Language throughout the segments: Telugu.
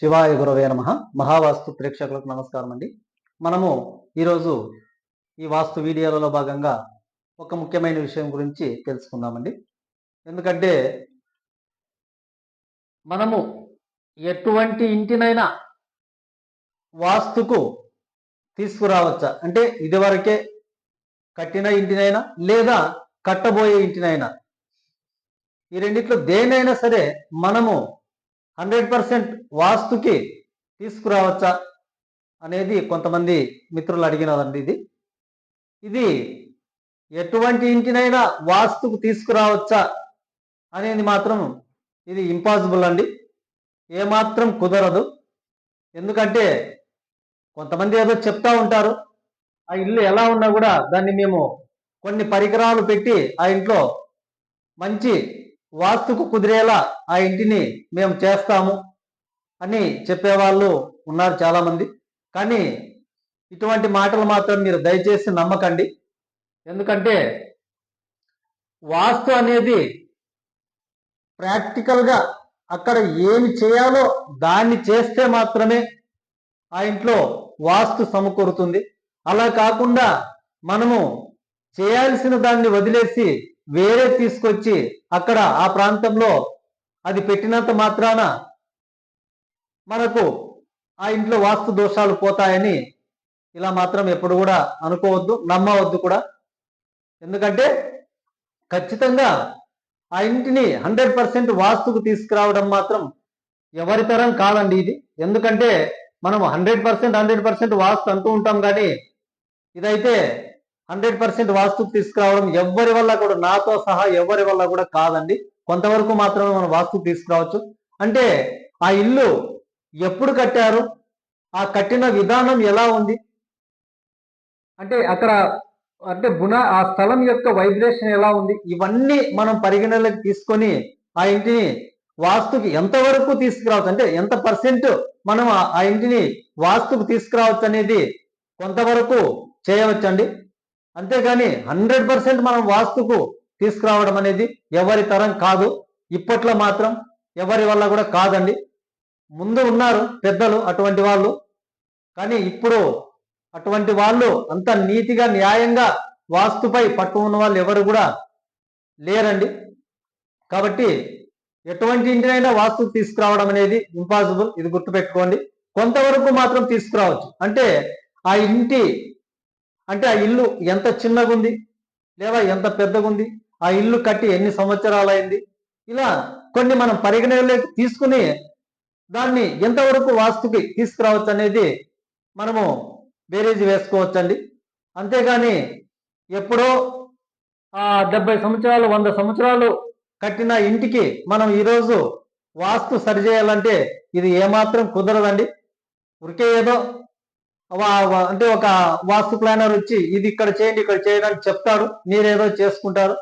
శివాయ గురవే నమ. మహావాస్తు ప్రేక్షకులకు నమస్కారం అండి. మనము ఈరోజు ఈ వాస్తు వీడియోలలో భాగంగా ఒక ముఖ్యమైన విషయం గురించి తెలుసుకుందామండి. ఎందుకంటే మనము ఎటువంటి ఇంటినైనా వాస్తుకు తీసుకురావచ్చా? అంటే ఇదివరకే కట్టిన ఇంటినైనా లేదా కట్టబోయే ఇంటినైనా. ఈ రెండిట్లో దేనైనా సరే మనము హండ్రెడ్ పర్సెంట్ వాస్తుకి తీసుకురావచ్చా అనేది కొంతమంది మిత్రులు అడిగినదండి ఇది. ఇది ఎటువంటి ఇంటినైనా వాస్తుకు తీసుకురావచ్చా అనేది మాత్రం ఇది ఇంపాసిబుల్ అండి. ఏమాత్రం కుదరదు. ఎందుకంటే కొంతమంది ఏదో చెప్తా ఉంటారు. ఆ ఇల్లు ఎలా ఉన్నా కూడా దాన్ని మేము కొన్ని పరికరాలు పెట్టి ఆ ఇంట్లో మంచి వాస్తుకు కుదిరేలా ఆ ఇంటిని మేము చేస్తాము అని చెప్పేవాళ్ళు ఉన్నారు చాలామంది. కానీ ఇటువంటి మాటలు మాత్రం మీరు దయచేసి నమ్మకండి. ఎందుకంటే వాస్తు అనేది ప్రాక్టికల్గా అక్కడ ఏమి చేయాలో దాన్ని చేస్తే మాత్రమే ఆ ఇంట్లో వాస్తు సమకూరుతుంది. అలా కాకుండా మనము చేయాల్సిన దాన్ని వదిలేసి వేరే తీసుకొచ్చి అక్కడ ఆ ప్రాంతంలో అది పెట్టినంత మాత్రాన మనకు ఆ ఇంట్లో వాస్తు దోషాలు పోతాయని ఇలా మాత్రం ఎప్పుడు కూడా అనుకోవద్దు నమ్మవద్దు కూడా. ఎందుకంటే ఖచ్చితంగా ఆ ఇంటిని హండ్రెడ్ పర్సెంట్ వాస్తుకు తీసుకురావడం మాత్రం ఎవరి తరం కాదండి ఇది. ఎందుకంటే మనం hundred percent hundred percent vastu అంటూ ఉంటాం కానీ ఇదైతే హండ్రెడ్ పర్సెంట్ వాస్తుకు తీసుకురావడం ఎవరి వల్ల కూడా నాతో సహా ఎవరి వల్ల కూడా కాదండి. కొంతవరకు మాత్రమే మనం వాస్తుకు తీసుకురావచ్చు. అంటే ఆ ఇల్లు ఎప్పుడు కట్టారు? ఆ కట్టిన విధానం ఎలా ఉంది? అంటే అక్కడ అంటే గుణ ఆ స్థలం యొక్క వైబ్రేషన్ ఎలా ఉంది? ఇవన్నీ మనం పరిగణలోకి తీసుకొని ఆ ఇంటిని వాస్తుకి ఎంతవరకు తీసుకురావచ్చు? అంటే ఎంత పర్సెంట్ మనం ఆ- ఆ ఇంటిని వాస్తుకు తీసుకురావచ్చు అనేది కొంతవరకు చేయవచ్చండి. అంతేగాని హండ్రెడ్ పర్సెంట్ మనం వాస్తుకు తీసుకురావడం అనేది ఎవరి తరం కాదు. ఇప్పట్లో మాత్రం ఎవరి వల్ల కూడా కాదండి. ముందు ఉన్నారు పెద్దలు అటువంటి వాళ్ళు. కానీ ఇప్పుడు అటువంటి వాళ్ళు అంత నీతిగా న్యాయంగా వాస్తుపై పట్టు ఉన్న వాళ్ళు ఎవరు కూడా లేరండి. కాబట్టి ఎటువంటి ఇంటినైనా వాస్తు తీసుకురావడం అనేది ఇంపాసిబుల్ ఇది గుర్తుపెట్టుకోండి. కొంతవరకు మాత్రం తీసుకురావచ్చు. అంటే ఆ ఇంటి అంటే ఆ ఇల్లు ఎంత చిన్నగా ఉంది లేదా ఎంత పెద్దగా ఉంది ఆ ఇల్లు కట్టి ఎన్ని సంవత్సరాలు అయింది ఇలా కొన్ని మనం పరిగణలోకి తీసుకుని దాన్ని ఎంతవరకు వాస్తుకి తీసుకురావచ్చు అనేది మనము బేరీజ్ వేసుకోవచ్చండి. అంతేగాని ఎప్పుడో ఆ డెబ్బై సంవత్సరాలు వంద సంవత్సరాలు కట్టిన ఇంటికి మనం ఈరోజు వాస్తు సరిచేయాలంటే ఇది ఏమాత్రం కుదరదండి. ఉరికే ఏదో అంటే ఒక వాస్తు ప్లానర్ వచ్చి ఇది ఇక్కడ చేయండి ఇక్కడ చేయండి అని చెప్తాడు. మీరేదో చేసుకుంటారు.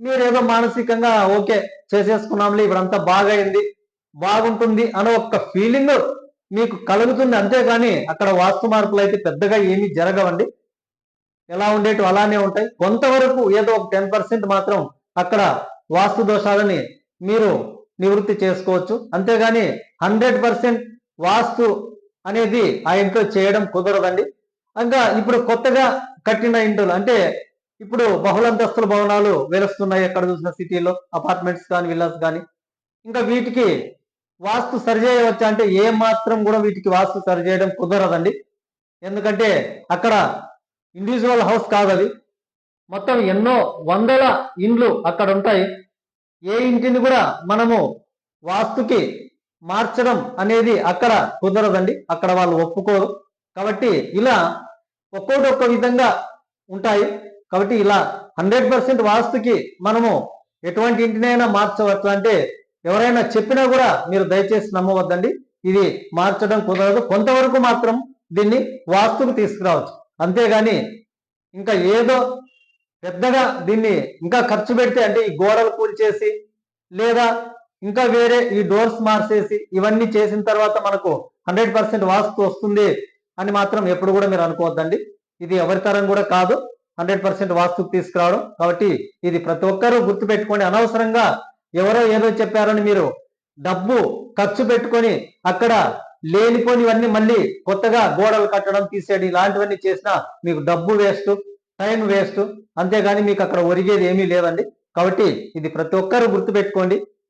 మీరేదో మానసికంగా ఓకే చేసేసుకున్నాంలే ఇప్పుడంతా బాగా అయింది బాగుంటుంది అనే ఒక్క ఫీలింగ్ మీకు కలుగుతుంది అంతేగాని అక్కడ వాస్తు మార్పులు అయితే పెద్దగా ఏమీ జరగవండి. ఎలా ఉండేటి అలానే ఉంటాయి. కొంతవరకు ఏదో ఒక టెన్ పర్సెంట్ మాత్రం అక్కడ వాస్తు దోషాలని మీరు నివృత్తి చేసుకోవచ్చు. అంతేగాని హండ్రెడ్ పర్సెంట్ వాస్తు అనేది ఆ ఇంట్లో చేయడం కుదరదండి. ఇంకా ఇప్పుడు కొత్తగా కట్టిన ఇంట్లో అంటే ఇప్పుడు బహుళంతస్తుల భవనాలు వెలుస్తున్నాయి ఎక్కడ చూసిన సిటీలో అపార్ట్మెంట్స్ కానీ విల్లాస్ కానీ. ఇంకా వీటికి వాస్తు సరిచేయవచ్చా అంటే ఏ మాత్రం కూడా వీటికి వాస్తు సరిచేయడం కుదరదండి. ఎందుకంటే అక్కడ ఇండివిజువల్ హౌస్ కాదది. మొత్తం ఎన్నో వందల ఇండ్లు అక్కడ ఉంటాయి. ఏ ఇంటిని కూడా మనము వాస్తుకి మార్చడం అనేది అక్కడ కుదరదండి. అక్కడ వాళ్ళు ఒప్పుకోరు. కాబట్టి ఇలా ఒక్కోటి ఒక్క విధంగా ఉంటాయి. కాబట్టి ఇలా హండ్రెడ్ పర్సెంట్ వాస్తుకి మనము ఎటువంటి ఇంటినైనా మార్చవచ్చు అంటే ఎవరైనా చెప్పినా కూడా మీరు దయచేసి నమ్మవద్దండి. ఇది మార్చడం కుదరదు. కొంతవరకు మాత్రం దీన్ని వాస్తుకు తీసుకురావచ్చు. అంతేగాని ఇంకా ఏదో పెద్దగా దీన్ని ఇంకా ఖర్చు పెడితే అంటే ఈ గోడలు కూల్చేసి లేదా ఇంకా వేరే ఈ డోర్స్ మార్చేసి ఇవన్నీ చేసిన తర్వాత మనకు హండ్రెడ్ పర్సెంట్ వాస్తు వస్తుంది అని మాత్రం ఎప్పుడు కూడా మీరు అనుకోవద్దండి. ఇది ఎవరి తరం కూడా కాదు. హండ్రెడ్ పర్సెంట్ వాస్తుకు తీసుకురావడం. కాబట్టి ఇది ప్రతి ఒక్కరూ గుర్తుపెట్టుకోండి. అనవసరంగా ఎవరో ఏదో చెప్పారని మీరు డబ్బు ఖర్చు పెట్టుకొని అక్కడ లేనిపోనివన్నీ మళ్ళీ కొత్తగా గోడలు కట్టడం తీసేయడం ఇలాంటివన్నీ చేసినా మీకు డబ్బు వేస్ట్ టైం వేస్ట్. అంతేగాని మీకు అక్కడ ఒరిగేది ఏమీ లేదండి. కాబట్టి ఇది ప్రతి ఒక్కరు గుర్తుపెట్టుకోండి.